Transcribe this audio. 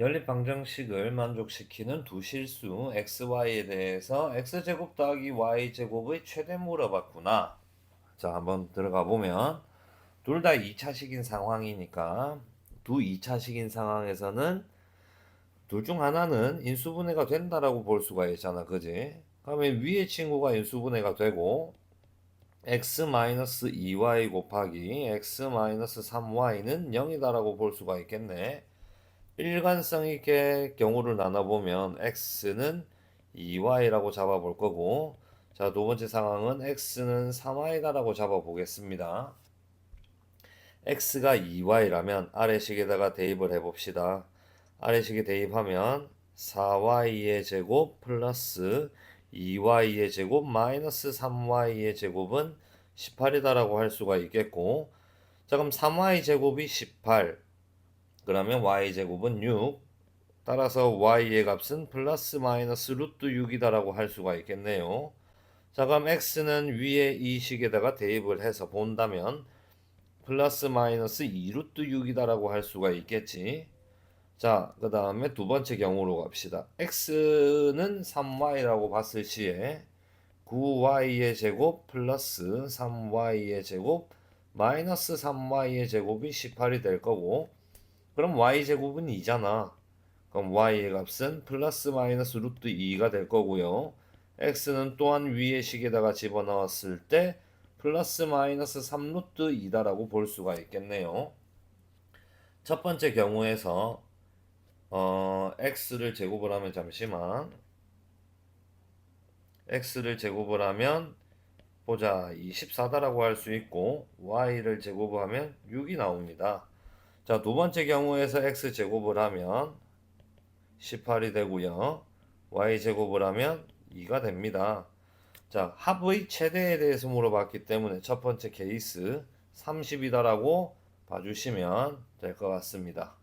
연립 방정식을 만족시키는 두 실수 xy에 대해서 x제곱 더하기 y제곱의 최대 물어봤구나. 자, 한번 들어가 보면 둘 다 2차식인 상황이니까 두 2차식인 상황에서는 둘 중 하나는 인수분해가 된다라고 볼 수가 있잖아. 그지? 그러면 위에 친구가 인수분해가 되고 x-2y 곱하기 x-3y는 0이다라고 볼 수가 있겠네. 일관성 있게 경우를 나눠보면 x는 2y라고 잡아볼 거고 자, 두 번째 상황은 x는 3y다라고 잡아보겠습니다. x가 2y라면 아래식에다가 대입을 해봅시다. 아래식에 대입하면 4y의 제곱 플러스 2y의 제곱 마이너스 3y의 제곱은 18이다라고 할 수가 있겠고 자 그럼 3y 제곱이 18 그러면 y제곱은 6 따라서 y의 값은 플러스 마이너스 루트 6이다라고 할 수가 있겠네요. 자 그럼 x는 위에 이 식에다가 대입을 해서 본다면 플러스 마이너스 2루트 6이다라고 할 수가 있겠지. 자, 그 다음에 두 번째 경우로 갑시다. x는 3y라고 봤을 시에 9y의 제곱 플러스 3y의 제곱 마이너스 3y의 제곱이 18이 될 거고 그럼 y제곱은 2잖아. 그럼 y의 값은 플러스 마이너스 루트 2가 될 거고요. x는 또한 위의 식에다가 집어넣었을 때 플러스 마이너스 3루트 2다라고 볼 수가 있겠네요. 첫 번째 경우에서 어, x를 제곱을 하면 잠시만 x를 제곱을 하면 보자 24다라고 할 수 있고 y를 제곱하면 6이 나옵니다. 자, 두 번째 경우에서 x 제곱을 하면 18이 되고요. y 제곱을 하면 2가 됩니다. 자, 합의 최대에 대해서 물어봤기 때문에 첫 번째 케이스 30이다라고 봐주시면 될 것 같습니다.